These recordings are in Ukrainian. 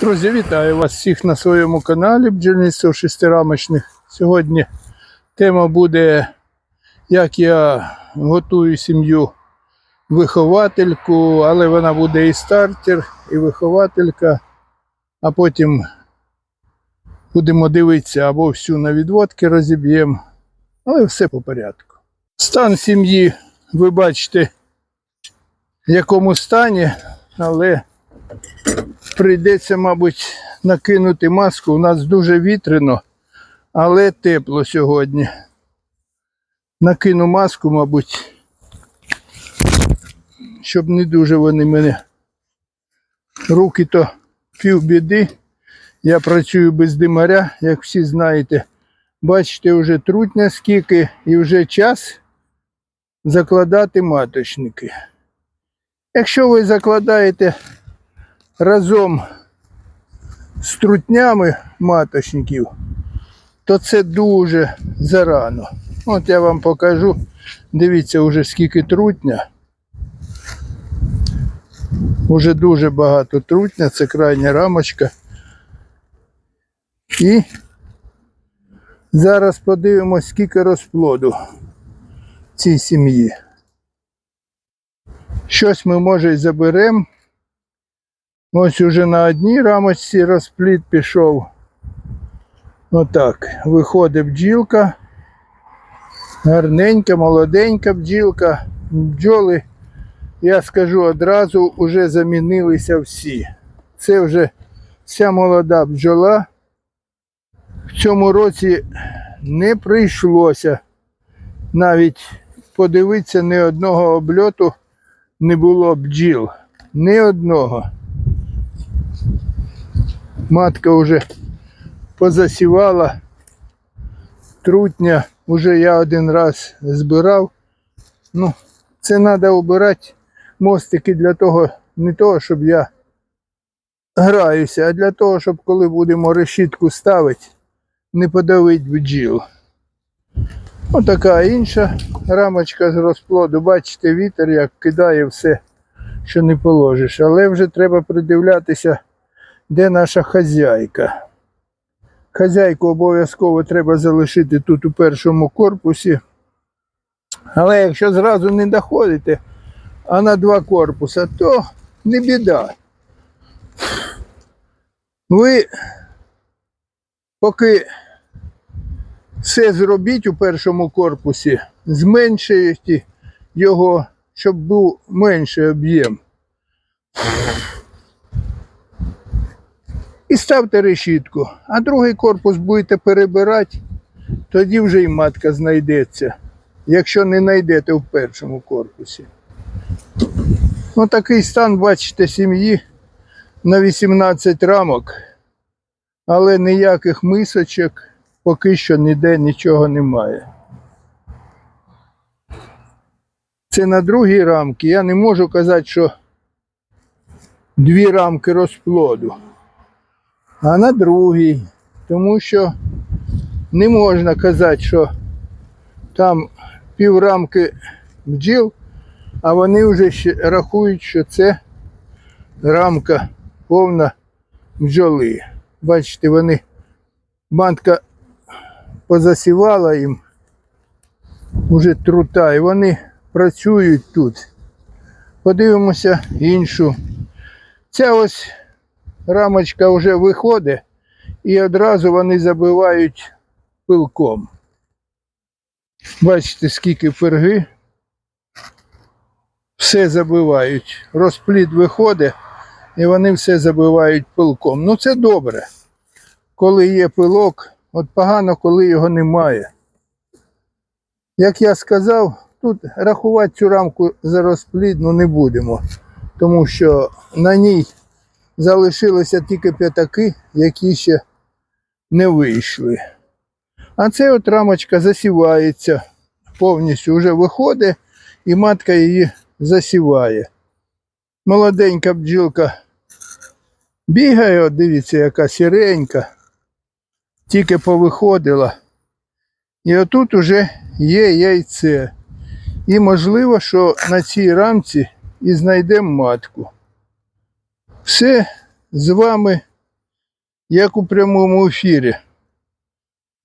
Друзі, вітаю вас всіх на своєму каналі бджільництво шестирамочних. Сьогодні тема буде, як я готую сім'ю виховательку, але вона буде і стартер, і вихователька, а потім будемо дивитися або всю на відводки розіб'ємо, але все по порядку. Стан сім'ї ви бачите, в якому стані, але прийдеться, мабуть, накинути маску. У нас дуже вітряно, але тепло сьогодні. Накину маску, мабуть, щоб не дуже вони мене. Руки то півбіди. Я працюю без димаря, як всі знаєте. Бачите, вже трутня скільки і вже час закладати маточники. Якщо ви закладаєте разом з трутнями маточників, то це дуже зарано. От я вам покажу. Дивіться, вже скільки трутня. Уже дуже багато трутня, це крайня рамочка. І зараз подивимось, скільки розплоду цій сім'ї. Щось ми, може, й заберемо. Ось уже на одній рамочці розплід пішов. Отак. Виходить бджілка. Гарненька, молоденька бджілка. Бджоли, я скажу одразу, вже замінилися всі. Це вже вся молода бджола. В цьому році не прийшлося навіть подивитися, ні одного обльоту не було бджіл. Ні одного. Матка вже позасівала. Трутня вже я один раз збирав. Ну, це треба обирати мостики для того, не того, щоб я граюся, а для того, щоб коли будемо решітку ставити, не подавити бджіл. Отака інша рамочка з розплоду. Бачите, вітер як кидає все, що не положиш. Але вже треба придивлятися де наша хазяйка. Хазяйку обов'язково треба залишити тут у першому корпусі. Але якщо зразу не доходите, а на два корпуса, то не біда. Ви поки все зробіть у першому корпусі, зменшуєте його, щоб був менший об'єм. І ставте решітку. А другий корпус будете перебирати, тоді вже і матка знайдеться, якщо не знайдете в першому корпусі. Ну такий стан, бачите, сім'ї на 18 рамок, але ніяких мисочок поки що ніде нічого немає. Це на другій рамці. Я не можу казати, що дві рамки розплоду а на другій. Тому що не можна казати, що там піврамки бджіл, а вони вже рахують, що це рамка повна бджоли. Бачите, вони матка позасівала їм уже трута, і вони працюють тут. Подивимося іншу. Ця ось рамочка вже виходить і одразу вони забивають пилком. Бачите, скільки перги. Все забивають. Розплід виходить і вони все забивають пилком. Ну це добре. Коли є пилок, от погано, коли його немає. Як я сказав, тут рахувати цю рамку за розплід ну, не будемо, тому що на ній залишилися тільки п'ятаки, які ще не вийшли. А ця от рамочка засівається повністю вже виходить і матка її засіває. Молоденька бджілка бігає, от дивіться, яка сіренька, тільки повиходила. І отут уже є яйце. І можливо, що на цій рамці і знайдемо матку. Все з вами як у прямому ефірі.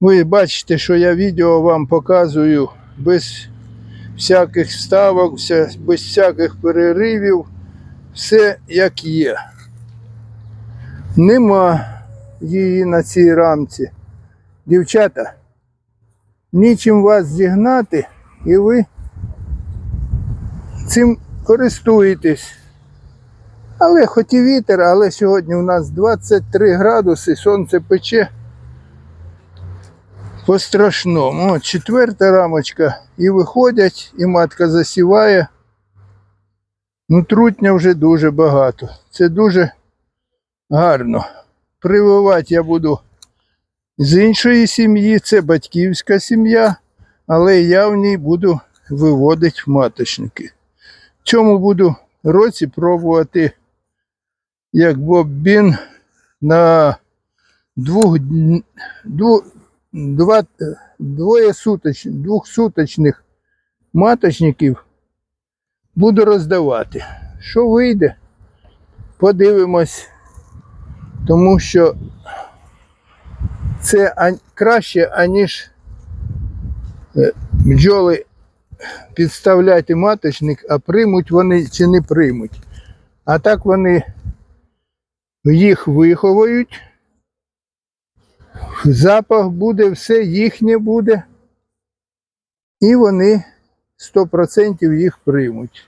Ви бачите, що я відео вам показую без всяких ставок, без всяких переривів, все як є. Нема її на цій рамці. Дівчата, нічим вас зігнати, і ви цим користуєтесь. Але хоч і вітер, але сьогодні у нас 23 градуси, сонце пече по страшному. Четверта рамочка і виходять, і матка засіває. Ну, трутня вже дуже багато. Це дуже гарно. Прививати я буду з іншої сім'ї, це батьківська сім'я, але я в ній буду виводити маточники. В цьому буду році пробувати як бобін на двох, дву, два, двоє суточ, двохсуточних маточників буду роздавати. Що вийде? Подивимось, тому що це краще, аніж е, бджоли підставляти маточник, а приймуть вони чи не приймуть. А так вони їх виховують, запах буде, все їхнє буде, і вони 100% їх приймуть.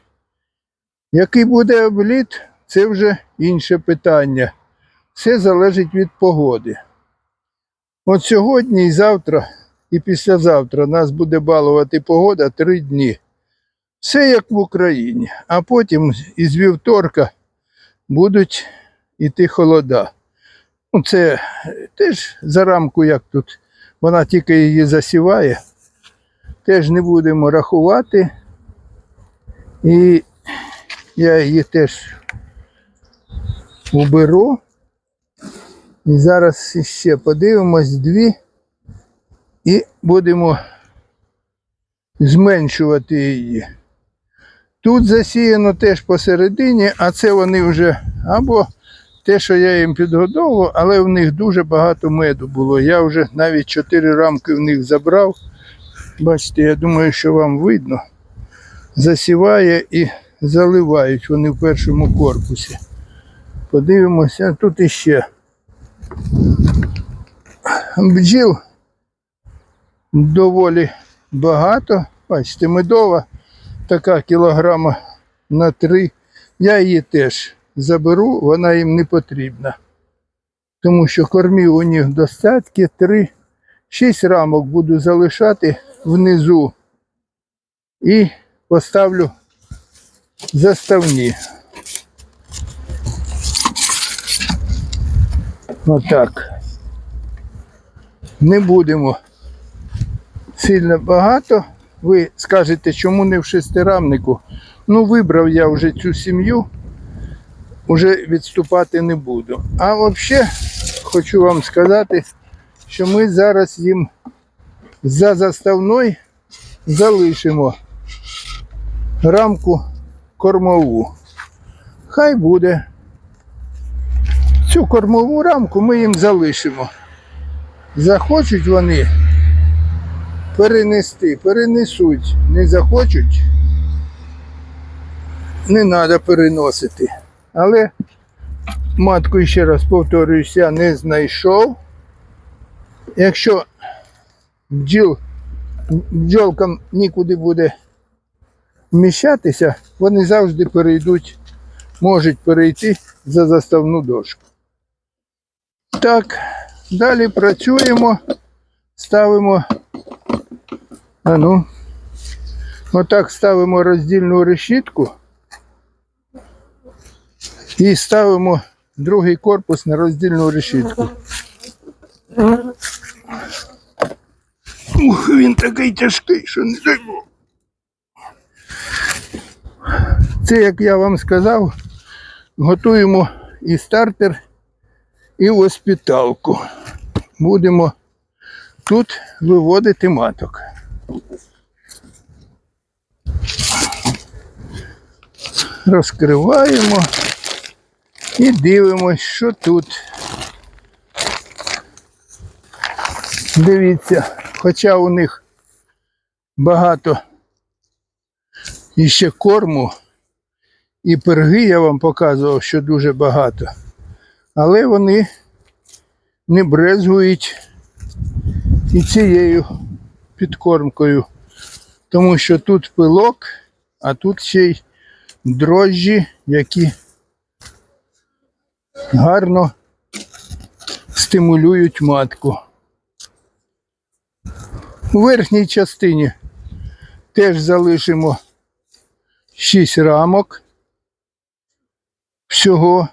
Який буде обліт, це вже інше питання. Все залежить від погоди. От сьогодні і завтра, і післязавтра нас буде балувати погода три дні. Все як в Україні. А потім із вівторка будуть іти холода. Ну, це теж за рамку, як тут. Вона тільки її засіває. Теж не будемо рахувати. І я її теж уберу. І зараз ще подивимось дві і будемо зменшувати її. Тут засіяно теж посередині, а це вони вже або те, що я їм підгодовував, але в них дуже багато меду було. Я вже навіть чотири рамки в них забрав. Бачите, я думаю, що вам видно. Засіває і заливають вони в першому корпусі. Подивимося, тут іще. Бджіл доволі багато. Бачите, медова така кілограма на три. Я її теж заберу, вона їм не потрібна. Тому що кормів у них достатки три. Шість рамок буду залишати внизу і поставлю заставні. Отак. Не будемо сильно багато. Ви скажете, чому не в шестирамнику? Ну, вибрав я вже цю сім'ю, вже відступати не буду. А взагалі, хочу вам сказати, що ми зараз їм за заставною залишимо рамку кормову. Хай буде. Цю кормову рамку ми їм залишимо. Захочуть вони перенести, перенесуть, не захочуть, не треба переносити. Але матку ще раз повторююсь, я не знайшов. Якщо бджіл, бджолкам нікуди буде вміщатися, вони завжди перейдуть, можуть перейти за заставну дошку. Так, далі працюємо, ставимо. А ну, отак ставимо роздільну решітку і ставимо другий корпус на роздільну решітку. Ух, він такий тяжкий, що не дай Бог. Це, як я вам сказав, готуємо і стартер, і воспіталку. Будемо тут виводити маток. Розкриваємо і дивимось, що тут. Дивіться, хоча у них багато іще корму, і перги я вам показував, що дуже багато. Але вони не брезгують і цією підкормкою. Тому що тут пилок, а тут ще й дрожжі, які гарно стимулюють матку. У верхній частині теж залишимо 6 рамок всього.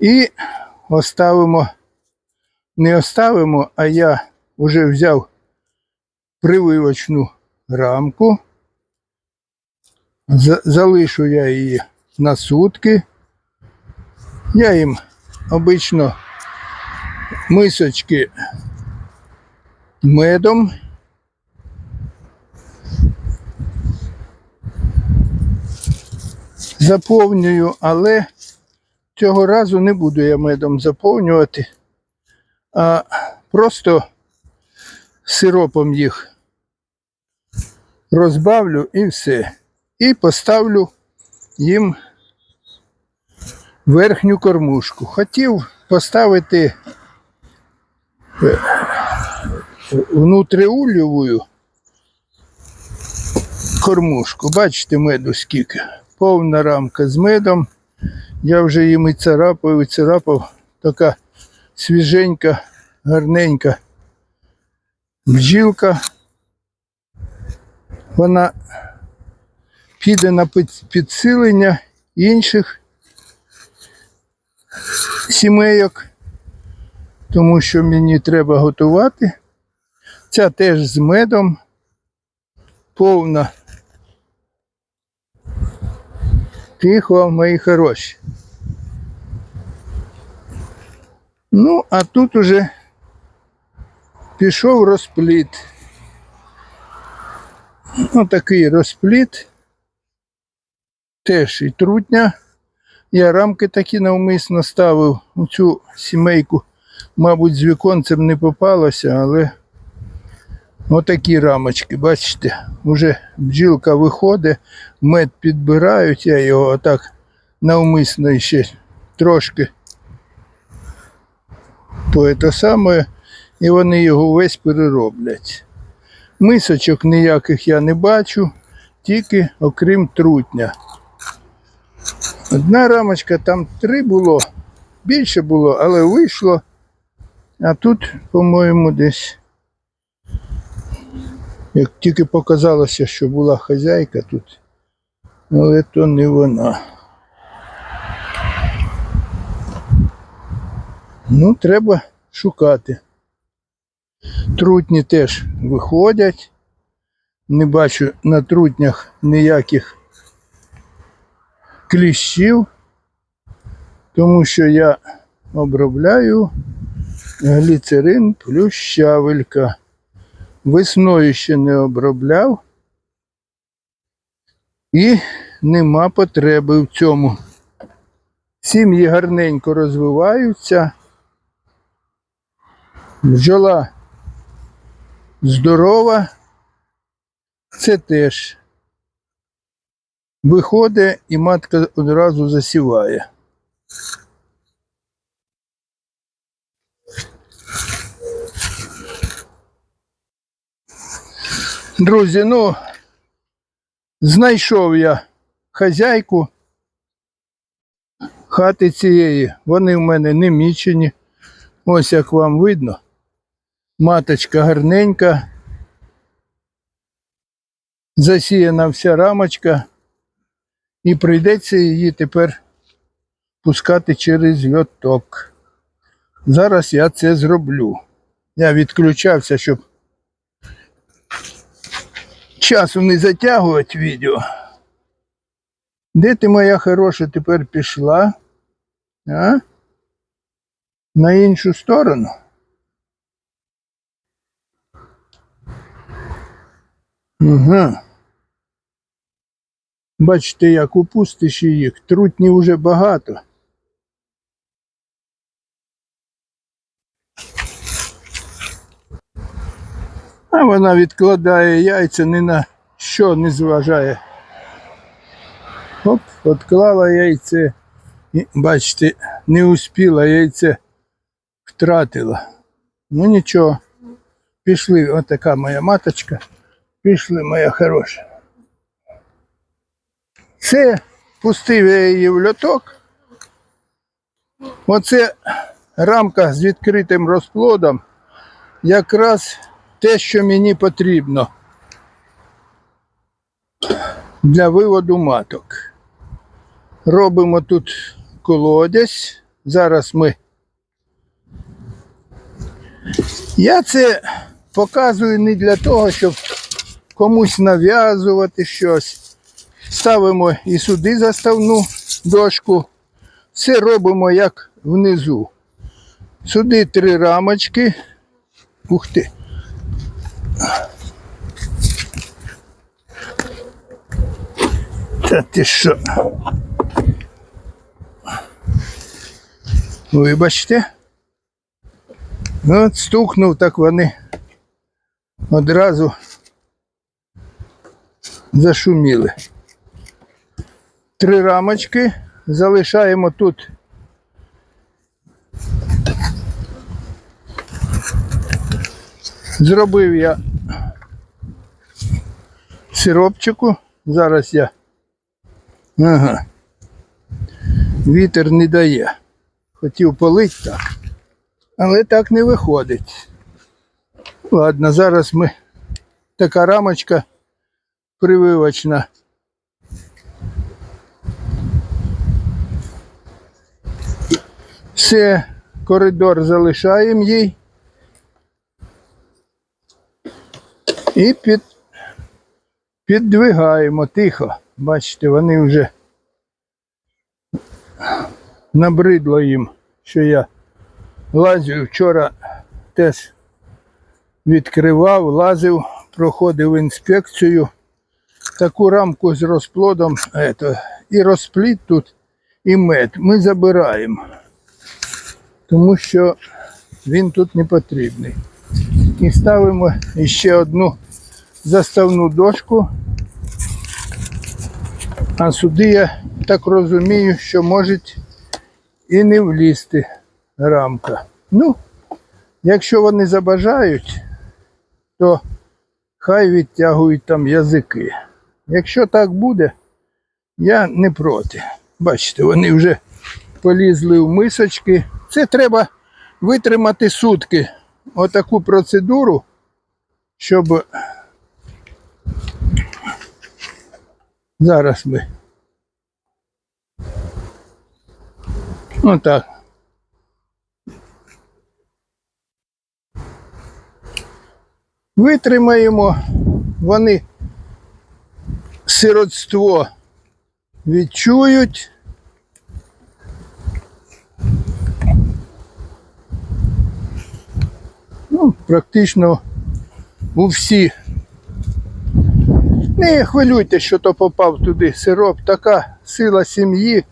І оставимо, не оставимо, а я вже взяв прививочну рамку. Залишу я її на сутки. Я їм обично мисочки медом. Заповнюю, але цього разу не буду я медом заповнювати, а просто сиропом їх розбавлю і все. І поставлю їм верхню кормушку. Хотів поставити е, внутриульову кормушку. Бачите, меду скільки. Повна рамка з медом. Я вже їм і царапав, і царапав. Така свіженька, гарненька бджілка. Вона піде на підсилення інших сімейок, тому що мені треба готувати. Ця теж з медом, повна. Тихо, мої хороші. Ну, а тут уже пішов розпліт. Ну, такий розпліт. Теж і трутня. Я рамки такі навмисно ставив у цю сімейку. Мабуть, з віконцем не попалося, але отакі рамочки, бачите, вже бджілка виходить, мед підбирають, я його отак навмисно ще трошки по це саме, і вони його весь перероблять. Мисочок ніяких я не бачу, тільки окрім трутня. Одна рамочка, там три було, більше було, але вийшло. А тут, по-моєму, десь. Як тільки показалося, що була хазяйка тут, але то не вона. Ну, треба шукати. Трутні теж виходять. Не бачу на трутнях ніяких кліщів, тому що я обробляю гліцерин плюс щавелька. Весною ще не обробляв і нема потреби в цьому. Сім'ї гарненько розвиваються. Бджола здорова. Це теж виходить і матка одразу засіває. Друзі, ну, знайшов я хазяйку хати цієї. Вони в мене не мічені. Ось як вам видно. Маточка гарненька. Засіяна вся рамочка. І прийдеться її тепер пускати через льоток. Зараз я це зроблю. Я відключався, щоб часу не затягувати відео. Де ти моя хороша тепер пішла? А? На іншу сторону? Угу. Бачите, як у пустиші їх. Трутні вже багато. А вона відкладає яйця ні на що не зважає. Оп, відклала яйце. І, бачите, не успіла, яйце втратила. Ну нічого. Пішли, отака моя маточка. Пішли, моя хороша. Це пустив я її в льоток. Оце рамка з відкритим розплодом. Якраз те, що мені потрібно для виводу маток. Робимо тут колодязь. Зараз ми. Я це показую не для того, щоб комусь нав'язувати щось. Ставимо і сюди заставну дошку. Все робимо як внизу. Сюди три рамочки. Ух ти. Та ти що? Вибачте. Ну, от стукнув, так вони одразу зашуміли. Три рамочки залишаємо тут. Зробив я сиропчику. Зараз я. Ага. Вітер не дає. Хотів полить так. Але так не виходить. Ладно, зараз ми така рамочка прививочна. Все, коридор залишаємо їй. І під, піддвигаємо тихо. Бачите, вони вже набридло їм, що я лазю вчора теж відкривав, лазив, проходив інспекцію. Таку рамку з розплодом ето, і розплід тут, і мед ми забираємо, тому що він тут не потрібний. І ставимо ще одну заставну дошку. А сюди я так розумію, що може і не влізти рамка. Ну, якщо вони забажають, то хай відтягують там язики. Якщо так буде, я не проти. Бачите, вони вже полізли в мисочки. Це треба витримати сутки. Отаку процедуру, щоб зараз ми. Отак. Витримаємо, вони сиротство відчують. Ну, практично у всі. Не хвилюйте, що то попав туди сироп. Така сила сім'ї.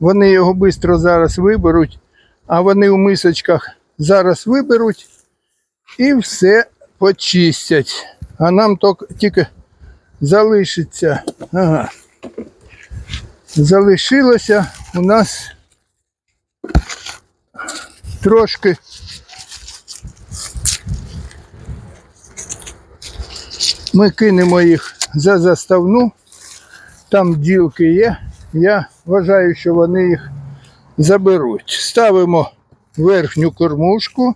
Вони його швидко зараз виберуть, а вони у мисочках зараз виберуть і все почистять. А нам тільки залишиться. Ага. Залишилося у нас трошки ми кинемо їх за заставну. Там ділки є. Я вважаю, що вони їх заберуть. Ставимо верхню кормушку.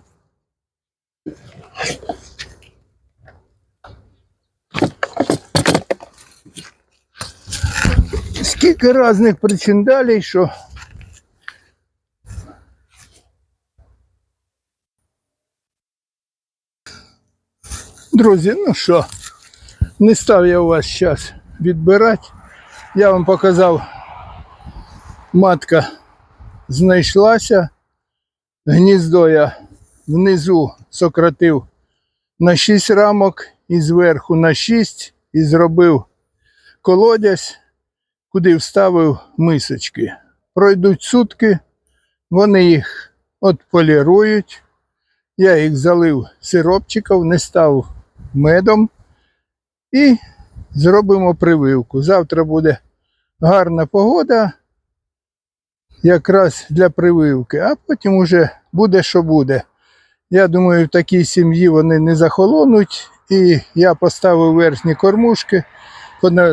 Скільки різних причин далі, що Друзі, ну що, не став я у вас час відбирати. Я вам показав, матка знайшлася. Гніздо я внизу сократив на 6 рамок і зверху на 6 і зробив колодязь, куди вставив мисочки. Пройдуть сутки, вони їх отполірують. Я їх залив сиропчиків, не став медом і зробимо прививку. Завтра буде гарна погода, якраз для прививки, а потім уже буде, що буде. Я думаю, в такій сім'ї вони не захолонуть. І я поставив верхні кормушки,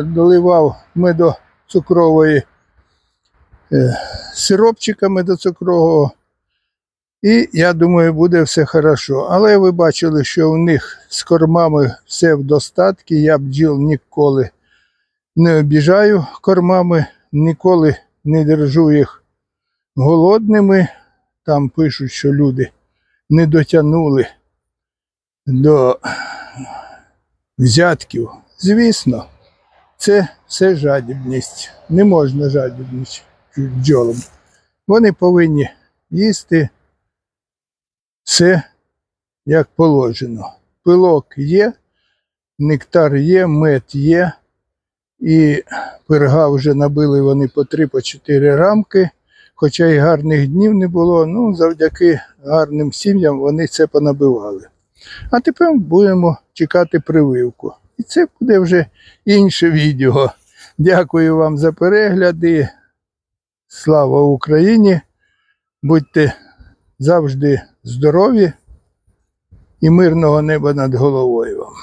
доливав медоцукрової е, сиропчика медоцукрового. І я думаю, буде все хорошо. Але ви бачили, що у них з кормами все в достатку. Я бджіл ніколи не обіжаю кормами, ніколи не держу їх голодними. Там пишуть, що люди не дотягнули до взятків. Звісно, це все жадібність. Не можна жадібність бджолам. Вони повинні їсти все як положено. Пилок є, нектар є, мед є, і пирога вже набили вони по 3-4 рамки. Хоча й гарних днів не було, ну завдяки гарним сім'ям вони це понабивали. А тепер будемо чекати прививку. І це буде вже інше відео. Дякую вам за перегляди. Слава Україні! Будьте завжди здорові і мирного неба над головою вам.